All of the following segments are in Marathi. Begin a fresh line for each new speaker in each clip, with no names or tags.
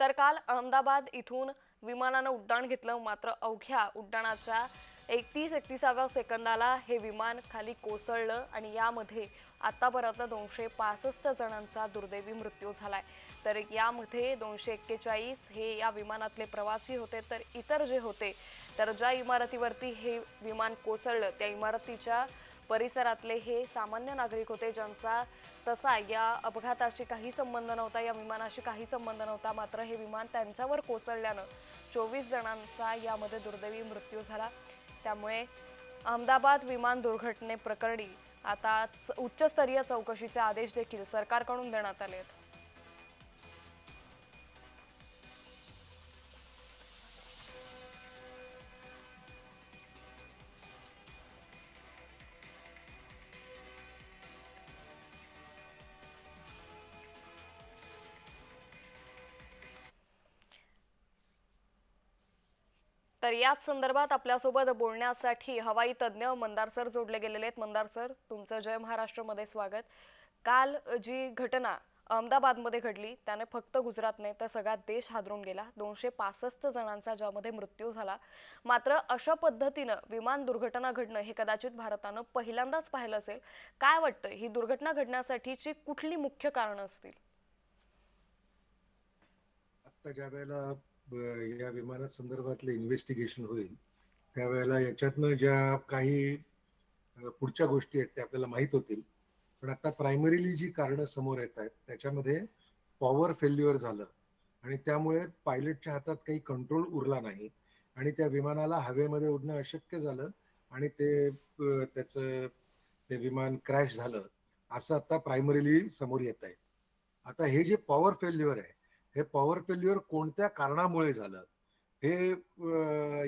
तर काल अहमदाबाद इथून विमानानं उड्डाण घेतलं. मात्र अवघ्या उड्डाणाच्या एकतीस एकतीसाव्या सेकंदाला हे विमान खाली कोसळलं आणि यामध्ये आतापर्यंत दोनशे पासष्ट जणांचा दुर्दैवी मृत्यू झाला आहे तर यामध्ये दोनशे एक्केचाळीस हे या विमानातले प्रवासी होते. तर इतर जे होते तर ज्या इमारतीवरती हे विमान कोसळलं त्या इमारतीच्या परिसरातले हे सामान्य नागरिक होते ज्यांचा तसा या अपघाताशी काही संबंध नव्हता या विमानाशी काही संबंध नव्हता. मात्र हे विमान त्यांच्यावर कोसळल्यानं चोवीस जणांचा यामध्ये दुर्दैवी मृत्यू झाला. त्यामुळे अहमदाबाद विमान दुर्घटनेप्रकरणी आता च- उच्चस्तरीय चौकशीचे आदेश देखील सरकारकडून देण्यात आले आहेत. तर याच संदर्भात आपल्यासोबत बोलण्यासाठी हवाई तज्ज्ञ मंदार सर जोडले गेलेले आहेत. मंदार सर तुमचं जय महाराष्ट्रमध्ये स्वागत. काल जी घटना अहमदाबादमध्ये घडली त्याने फक्त गुजरात नाही तर सगळा देश हादरून गेला. दोनशे पासष्ट जणांचा ज्यामध्ये मृत्यू झाला. मात्र अशा पद्धतीनं विमान दुर्घटना घडणं हे कदाचित भारतानं पहिल्यांदाच पाहिलं असेल. काय वाटतं ही दुर्घटना घडण्यासाठीची कुठली मुख्य कारणं असतील?
आता ज्या वेळेला या विमाना संदर्भातलं इन्व्हेस्टिगेशन होईल. त्यावेळेला याच्यातनं ज्या काही पुढच्या गोष्टी आहेत त्या आपल्याला माहीत होतील. पण आता प्रायमरीली जी कारणं समोर येत आहेत त्याच्यामध्ये पॉवर फेल्युअर झालं. आणि त्यामुळे पायलटच्या हातात काही कंट्रोल उरला नाही. आणि त्या विमानाला हवेमध्ये उडणं अशक्य झालं आणि ते त्याचं ते विमान क्रॅश झालं असं आता प्रायमरीली समोर येत आहे. आता हे जे पॉवर फेल्युअर आहे हे पॉवर फेल्युअर कोणत्या कारणामुळे झालं? हे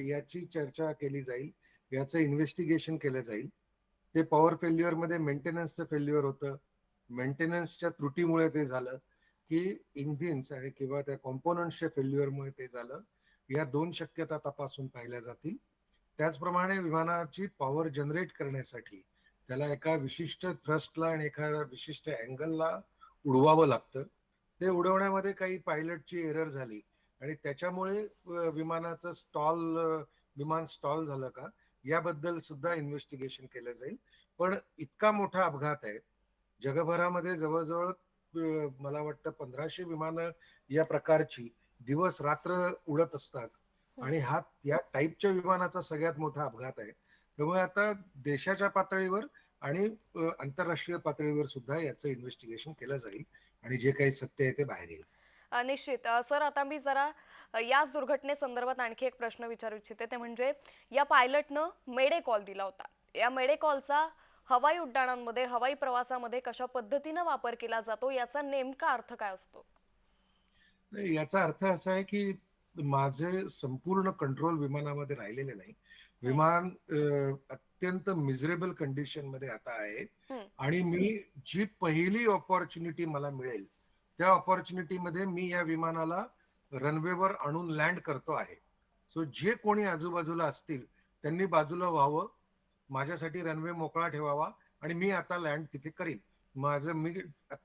याची चर्चा केली जाईल. याचं इन्व्हेस्टिगेशन केलं जाईल. ते पॉवर फेल्युअरमध्ये मेंटेनन्सचं फेल्युअर होतं. मेंटेनन्सच्या त्रुटीमुळे ते झालं की इंजिन्स आणि किंवा त्या कॉम्पोनंट्सच्या फेल्युअरमुळे ते झालं. या दोन शक्यता तपासून पाहिल्या जातील. त्याचप्रमाणे विमानाची पॉवर जनरेट करण्यासाठी त्याला एका विशिष्ट थ्रस्टला आणि एका विशिष्ट अँगलला उडवावं लागतं. ते उडवण्यामध्ये काही पायलटची एरर झाली. आणि त्याच्यामुळे विमानाचं स्टॉल विमान स्टॉल झालं का? याबद्दल सुद्धा इन्व्हेस्टिगेशन केलं जाईल. पण इतका मोठा अपघात आहे. जगभरामध्ये जवळजवळ मला वाटतं पंधराशे विमानं या प्रकारची दिवस रात्र उडत असतात. आणि हा या टाईपच्या विमानाचा सगळ्यात मोठा अपघात आहे. त्यामुळे आता देशाच्या पातळीवर आणि आंतरराष्ट्रीय पातळीवर सुद्धा याचं इन्व्हेस्टिगेशन केलं जाईल आणि जे काही सत्य आहे ते बाहेर येईल.
निश्चित. सर आता मी जरा याच दुर्घटनेसंदर्भात आणखी एक प्रश्न विचारू इच्छिते. ते म्हणजे या पायलटनं मेडे कॉल दिला होता. या मेडे कॉलचा हवाई उड्डाणांमध्ये हवाई प्रवासामध्ये कशा पद्धतीनं वापर केला जातो याचा नेमका अर्थ काय असतो?
याचा अर्थ असा आहे की माझे संपूर्ण कंट्रोल विमानामध्ये राहिलेले नाही. विमान अत्यंत मिझरेबल कंडिशनमध्ये आता आहे. आणि मी जी पहिली ऑपॉर्च्युनिटी मला मिळेल त्या ऑपॉर्च्युनिटी मध्ये मी या विमानाला रनवेवर आणून लँड करतो आहे. सो जे कोणी आजूबाजूला असतील त्यांनी बाजूला व्हावं माझ्यासाठी रनवे मोकळा ठेवावा आणि मी आता लँड तिथे करीन. माझं मी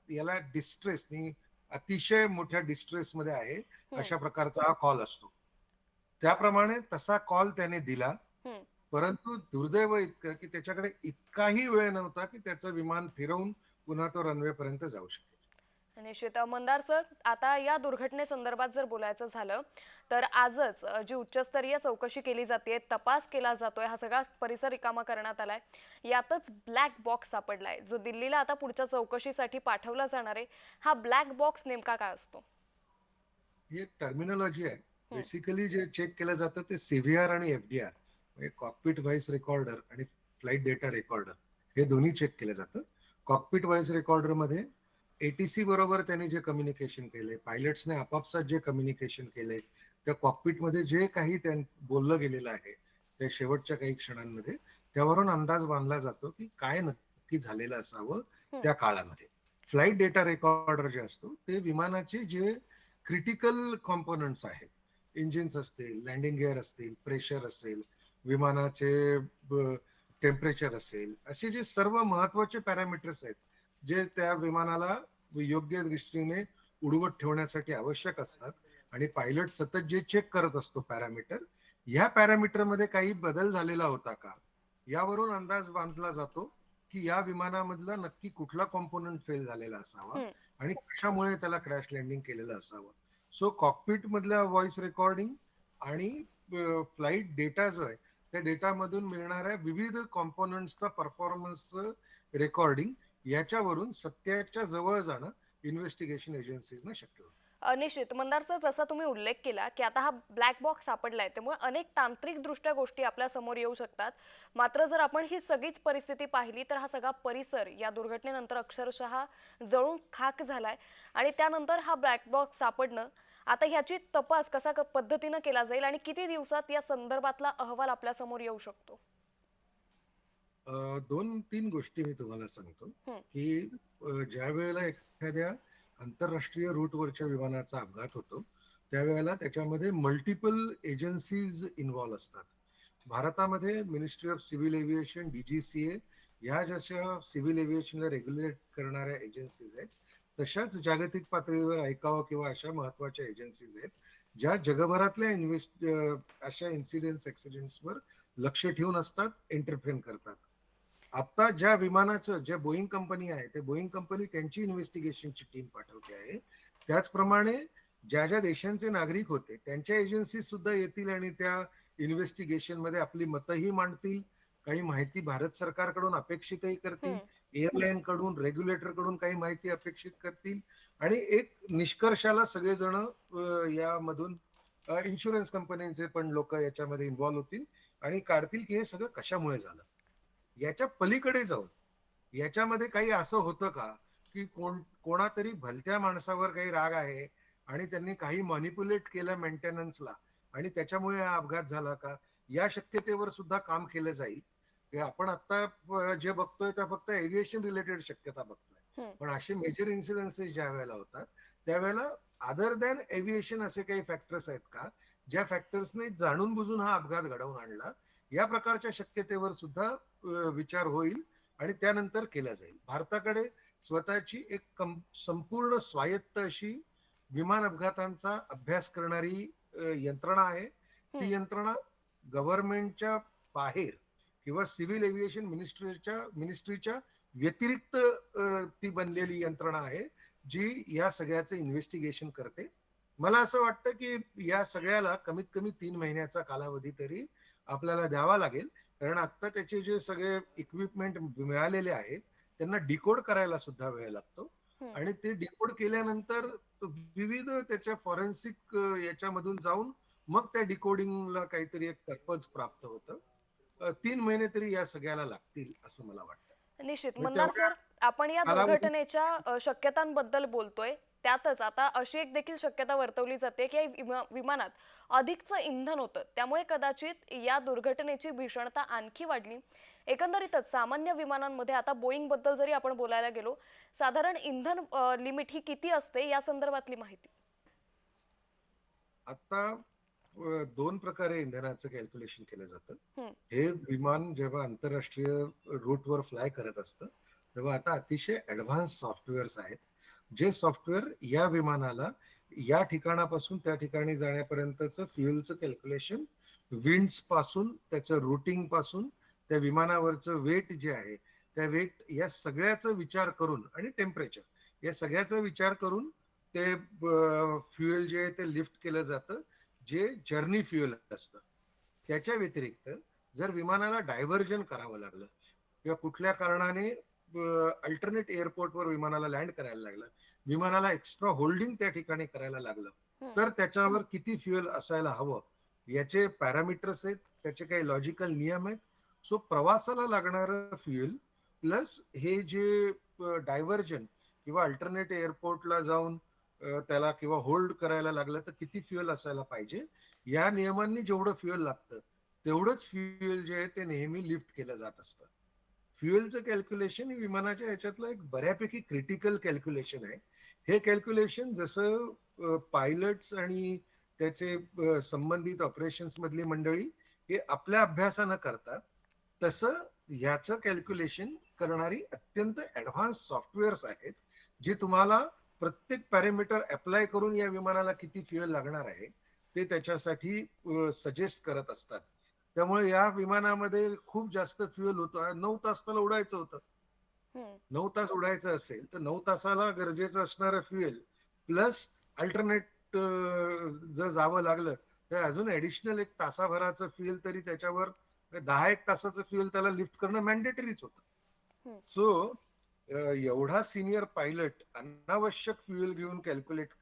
याला डिस्ट्रेस मी अतिशय मोठ्या डिस्ट्रेस मध्ये आहे अशा प्रकारचा हा कॉल असतो. त्याप्रमाणे तसा कॉल त्याने दिला. परंतु दुर्दैव इतकं की त्याच्याकडे इतकाही वेळ नव्हता की त्याचं विमान फिरवून पुन्हा तो रनवे पर्यंत जाऊ शकेल.
निश्चित मंदार सर आता या दुर्घटनेसंदर्भात जर बोलायचं झालं तर आजच जी उच्चस्तरीय चौकशी केली जाते तपास केला जातोय हा सगळा परिसर रिकामा करण्यात आलाय. यातच ब्लॅक बॉक्स सापडलाय जो दिल्लीला आता पुढच्या चौकशीसाठी पाठवला जाणार आहे. हा ब्लॅक बॉक्स नेमका काय असतो?
ही एक टर्मिनॉलॉजी आहे बेसिकली जे चेक केलं जातं ते सीव्हीआर आणि एफडीआर म्हणजे कॉकपिट व्हॉइस रेकॉर्डर आणि फ्लाईट डेटा रेकॉर्डर हे दोन्ही चेक केलं जातं. कॉकपिट व्हॉइस रेकॉर्डरमध्ये एटीसी बरोबर त्यांनी जे कम्युनिकेशन केले पायलट्सने आपापसात जे कम्युनिकेशन केले त्या cockpit मध्ये जे काही त्यां बोललं गेलेलं आहे त्या शेवटच्या काही क्षणांमध्ये त्यावरून अंदाज बांधला जातो की काय नक्की झालेलं असावं त्या काळामध्ये. फ्लाईट डेटा रेकॉर्डर जे असतो ते विमानाचे जे क्रिटिकल कॉम्पोनंट्स आहेत इंजिन्स असतील लँडिंग गिअर असतील प्रेशर असेल विमानाचे टेम्परेचर असेल असे जे सर्व महत्त्वाचे पॅरामीटर्स आहेत जे त्या विमानाला योग्य दृष्टीने उडवत ठेवण्यासाठी आवश्यक असतात. आणि पायलट सतत जे चेक करत असतो पॅरामीटर ह्या पॅरामीटरमध्ये काही बदल झालेला होता का? यावरून अंदाज बांधला जातो की या विमानामधला नक्की कुठला कॉम्पोनंट फेल झालेला असावा. आणि कशामुळे त्याला क्रॅश लँडिंग केलेलं असावं. सो कॉकपिट मधल्या व्हॉइस रेकॉर्डिंग आणि फ्लाईट डेटा जो आहे त्या डेटामधून मिळणाऱ्या विविध कॉम्पोनंटचा परफॉर्मन्सचं रेकॉर्डिंग याच्यावरून सत्याच्या जवळ जाणं इन्व्हेस्टिगेशन एजन्सीजना शक्य होतं.
निश्चित. मंदारचा जसा तुम्ही उल्लेख केला की आता हा ब्लॅक बॉक्स सापडलाय त्यामुळे अनेक तांत्रिकदृष्ट्या गोष्टी आपल्यासमोर येऊ शकतात. मात्र जर आपण ही सगळीच परिस्थिती पाहिली तर हा सगळा परिसर या दुर्घटनेनंतर अक्षरशः जळून खाक झालाय. आणि त्यानंतर हा ब्लॅक बॉक्स सापडणं आता ह्याची तपास कसा पद्धतीनं केला जाईल आणि किती दिवसात या संदर्भातला अहवाल आपल्यासमोर येऊ शकतो?
दोन तीन गोष्टी मी तुम्हाला सांगतो. की ज्या वेळेला एखाद्या आंतरराष्ट्रीय रूटवरच्या विमानाचा अपघात होतो त्यावेळेला त्याच्यामध्ये मल्टिपल एजन्सीज इन्व्हॉल्व असतात. भारतामध्ये ministry of civil aviation DGCA ह्या जशा सिव्हिल एव्हिएशनला रेग्युलेट करणाऱ्या एजन्सीज आहेत तशाच जागतिक पातळीवर ऐकावं किंवा अशा महत्त्वाच्या एजन्सीज आहेत ज्या जगभरातल्या इन्व्हेस्ट अशा इन्सिडेंट्स ऍक्सिडेंट्सवर लक्ष ठेवून असतात एंटरफेन करतात. आता ज्या विमानाचं ज्या बोईंग कंपनी आहे ते बोईंग कंपनी त्यांची इन्व्हेस्टिगेशनची टीम पाठवते आहे. त्याचप्रमाणे ज्या ज्या देशांचे नागरिक होते त्यांच्या एजन्सी सुद्धा येतील आणि त्या इन्व्हेस्टिगेशनमध्ये आपली मतंही मांडतील. काही माहिती भारत सरकारकडून अपेक्षितही करतील. एअरलाईन कडून रेग्युलेटरकडून काही माहिती अपेक्षित करतील. आणि एक निष्कर्षाला सगळेजण यामधून इन्शुरन्स कंपन्यांचे पण लोक याच्यामध्ये इन्व्हॉल्व्ह होतील. आणि काढतील की हे सगळं कशामुळे झालं? याच्या पलीकडे जाऊन याच्यामध्ये काही असं होतं का की कोण कोणातरी भलत्या माणसावर काही राग आहे आणि त्यांनी काही मॅनिप्युलेट केलं मेंटेनन्सला आणि त्याच्यामुळे हा अपघात झाला का? या शक्यतेवर सुद्धा काम केलं जाईल. हे आपण आता जे बघतोय त्या फक्त एव्हिएशन रिलेटेड शक्यता बघतोय. पण असे मेजर इन्सिडेन्सेस ज्या वेळेला होतात त्यावेळेला अदर दॅन एव्हिएशन असे काही फॅक्टर्स आहेत का ज्या फॅक्टर्सने जाणून बुजून हा अपघात घडवून आणला या प्रकारच्या शक्यतेवर सुद्धा विचार होईल आणि त्यानंतर केला जाईल भारताकडे स्वतःची एक कं- संपूर्ण स्वायत्त अशी विमान अपघातांचा अभ्यास करणारी यंत्रणा आहे ती. यंत्रणा गव्हर्नमेंटच्या बाहेर किंवा सिव्हिल एव्हिएशन मिनिस्ट्रीच्या मिनिस्ट्रीच्या व्यतिरिक्त ती बनलेली यंत्रणा आहे जी या सगळ्याचं इन्व्हेस्टिगेशन करते. मला असं वाटतं की या सगळ्याला कमीत कमी तीन महिन्याचा कालावधी तरी आपल्याला द्यावा लागेल. कारण आता त्याचे जे सगळे इक्विपमेंट मिळालेले आहेत त्यांना डिकोड करायला सुद्धा वेळ लागतो. आणि ते डिकोड केल्यानंतर विविध त्याच्या फॉरेन्सिक याच्यामधून जाऊन मग त्या डिकोडिंगला काहीतरी एक तरपच प्राप्त होतं. तीन महिने तरी या सगळ्याला लागतील असं मला वाटतं.
निश्चित. मंदार सर आपण या दुर्घटनेच्या शक्यतांबद्दल बोलतोय. त्यातच आता अशी एक देखील शक्यता वर्तवली जाते की या विमानात अधिकचं इंधन होतं. त्यामुळे कदाचित या दुर्घटनेची भीषणता आणखी वाढली. एकंदरीतच सामान्य विमानांमध्ये आता बोईंगबद्दल जरी आपण बोलायला गेलो साधारण इंधन लिमिट ही किती असते या संदर्भातली माहिती?
आता दोन प्रकारे इंधनाचं कॅल्क्युलेशन केलं जातं. हे विमान जेव्हा आंतरराष्ट्रीय रूटवर फ्लाय करत असतं तेव्हा आता अतिशय ऍडव्हान्स सॉफ्टवेअर्स आहेत जे सॉफ्टवेअर या विमानाला या ठिकाणापासून त्या ठिकाणी जाण्यापर्यंतचं फ्युएलचं कॅल्क्युलेशन विंड्सपासून त्याचं रुटिंगपासून त्या विमानावरचं वेट जे आहे त्या वेट या सगळ्याचा विचार करून आणि टेम्परेचर या सगळ्याचा विचार करून ते फ्युएल जे आहे ते लिफ्ट केलं जातं जे जर्नी फ्युएल असतं त्याच्या व्यतिरिक्त जर विमानाला डायव्हर्जन करावं लागलं किंवा कुठल्या कारणाने अल्टरनेट एअरपोर्टवर विमानाला लँड करायला लागलं विमानाला एक्स्ट्रा होल्डिंग त्या ठिकाणी करायला लागलं. तर त्याच्यावर किती फ्युएल असायला हवं याचे पॅरामीटर्स आहेत त्याचे काही लॉजिकल नियम आहेत सो प्रवासाला लागणारं फ्युएल प्लस हे जे डायव्हर्जन किंवा अल्टरनेट एअरपोर्टला जाऊन त्याला किंवा होल्ड करायला लागलं तर किती फ्युएल असायला पाहिजे? या नियमांनी जेवढं फ्युएल लागतं तेवढंच फ्युएल जे आहे ते नेहमी लिफ्ट केलं जात असतं. फ्युएलचं कॅल्क्युलेशन हे विमानाच्या याच्यातलं एक बऱ्यापैकी क्रिटिकल कॅल्क्युलेशन आहे. हे कॅल्क्युलेशन जसं पायलट्स आणि त्याचे संबंधित ऑपरेशन्स मधली मंडळी हे आपल्या अभ्यासानं करतात तसं ह्याचं कॅल्क्युलेशन करणारी अत्यंत ऍडव्हान्स सॉफ्टवेअर्स आहेत जे तुम्हाला प्रत्येक पॅरामीटर अप्लाय करून या विमानाला किती फ्युएल लागणार आहे ते त्याच्यासाठी सजेस्ट करत असतात. त्यामुळे या विमानामध्ये खूप जास्त फ्युएल होतं नऊ तास त्याला उडायचं होतं. नऊ तास उडायचं असेल तर नऊ तासाला गरजेचं असणारं फ्युएल प्लस अल्टरनेट जर जावं लागलं तर अजून ऍडिशनल एक तासाभराचं फ्युएल तरी त्याच्यावर दहा एक तासाचं फ्युएल त्याला लिफ्ट करणं मॅन्डेटरीच. होतं. सो एवढा सिनियर पायलट अनावश्यक फ्युएल घेऊन कॅल्क्युलेट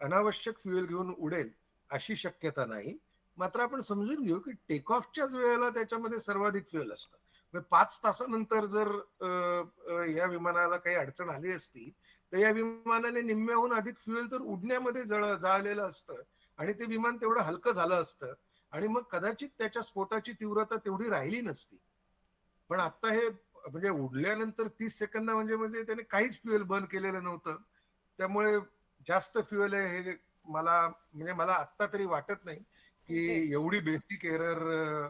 अनावश्यक फ्युएल घेऊन उडेल अशी शक्यता नाही. मात्र आपण समजून घेऊ की टेक ऑफच्याच वेळेला त्याच्यामध्ये सर्वाधिक फ्युएल असतं. पाच तासानंतर जर या विमानाला काही अडचण आली असती तर या विमानाने निम्म्याहून अधिक फ्युएल तर उडण्यामध्ये जळ जाळलेलं असतं आणि ते विमान तेवढं हलकं झालं असतं आणि मग कदाचित त्याच्या स्फोटाची तीव्रता तेवढी राहिली नसती. पण आता हे म्हणजे उडल्यानंतर तीस सेकंद म्हणजे म्हणजे त्याने काहीच फ्युएल बर्न केलेलं नव्हतं. त्यामुळे जास्त फ्युएल आहे हे मला म्हणजे मला आता तरी वाटत नाही की. एवढी बेसिक एरर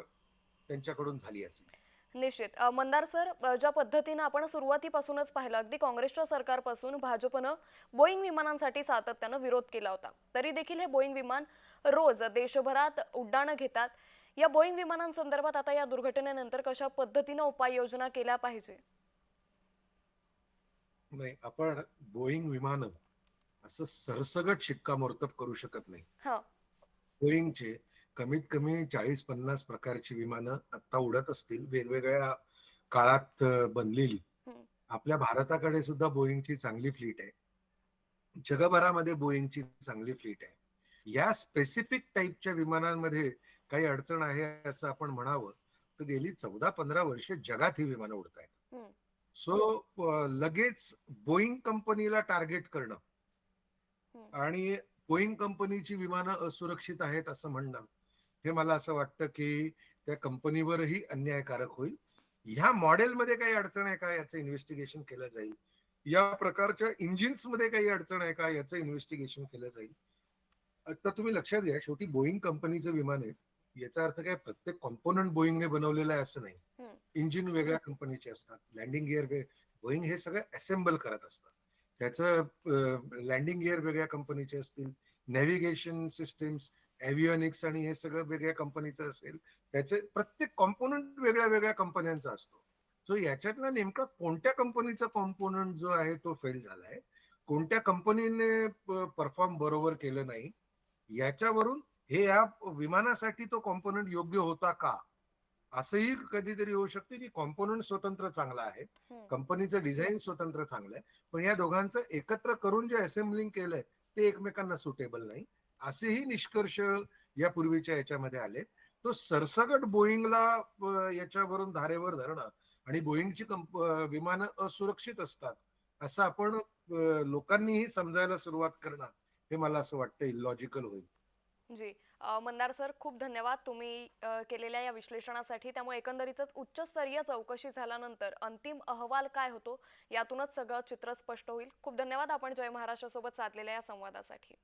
त्यांच्याकडून झाली असेल.
निश्चित. मंदार सर ज्या पद्धतीनं आपण सुरुवातीपासूनच पाहिलं अगदी काँग्रेसच्या सरकारपासून भाजपनं बोईंग विमानांसाठी सातत्यानं विरोध केला होता. तरी देखील हे बोईंग विमान रोज देशभरात उड्डाणं घेतात. या बोईंग विमानांसंदर्भात आता या दुर्घटनेनंतर कशा पद्धतीनं उपाययोजना केल्या पाहिजे?
नाही आपण बोईंग विमानं असं सरसगट शिक्कामोर्तब करू शकत नाही.
हा.
बोईंगचे कमीत कमी चाळीस पन्नास प्रकारची विमानं आता उडत असतील वेगवेगळ्या काळात बनलेली. आपल्या भारताकडे सुद्धा बोईंगची चांगली फ्लीट आहे. जगभरामध्ये बोईंगची चांगली फ्लीट आहे. या स्पेसिफिक टाईपच्या विमानांमध्ये काही अडचण आहे असं आपण म्हणावं तर गेली चौदा पंधरा वर्ष जगात ही विमानं उडत आहेत. सो लगेच बोईंग कंपनीला टार्गेट करणं. आणि बोईंग कंपनीची विमानं असुरक्षित आहेत असं म्हणणं हे मला असं वाटतं की त्या कंपनीवरही अन्यायकारक होईल. ह्या मॉडेलमध्ये काही अडचण आहे का? याचं इन्व्हेस्टिगेशन केलं जाईल. या प्रकारच्या इंजिन्समध्ये काही अडचण आहे का? याचं इन्व्हेस्टिगेशन केलं जाईल. आता तुम्ही लक्षात घ्या शेवटी बोईंग कंपनीचं विमान आहे. याचा अर्थ काय प्रत्येक कॉम्पोनंट बोईंगने बनवलेलं आहे असं नाही. इंजिन वेगळ्या कंपनीचे असतात. लँडिंग गिअर बोईंग हे सगळं असेंबल करत असतात. त्याचं लँडिंग गिअर वेगळ्या कंपनीचे असतील. नॅव्हिगेशन सिस्टीम्स एव्हिओनिक्स आणि हे सगळं वेगळ्या कंपनीचं असेल. त्याचे प्रत्येक कॉम्पोनंट वेगळ्या वेगळ्या कंपन्यांचा असतो. सो याच्यातला नेमका कोणत्या कंपनीचा कॉम्पोनंट जो आहे तो फेल झालाय कोणत्या कंपनीने परफॉर्म बरोबर केलं नाही याच्यावरून हे या विमानासाठी तो कॉम्पोनंट योग्य होता का? असंही कधीतरी होऊ शकते की कॉम्पोनंट स्वतंत्र चांगला आहे. कंपनीचं डिझाईन स्वतंत्र चांगलं आहे. पण या दोघांचं एकत्र करून जे असेंब्लिंग केलंय ते एकमेकांना सुटेबल नाही. असेही निष्कर्ष या पूर्वीच्या याच्यामध्ये आले तो सरसगट बोईंगला याच्यावरून धारेवर धरणं आणि बोईंगची कंप विमानं असुरक्षित असतात असं आपण लोकांनीही समजायला सुरुवात करणं हे मला असं वाटतं इलॉजिकल होईल.
जी. मंदार सर खूप धन्यवाद तुम्ही केलेल्या या विश्लेषणासाठी. त्यामुळे एकंदरीतच उच्चस्तरीय चौकशी झाल्यानंतर अंतिम अहवाल काय होतो यातूनच सगळं चित्र स्पष्ट होईल. खूप धन्यवाद आपण जय महाराष्ट्रासोबत साधलेल्या या संवादासाठी.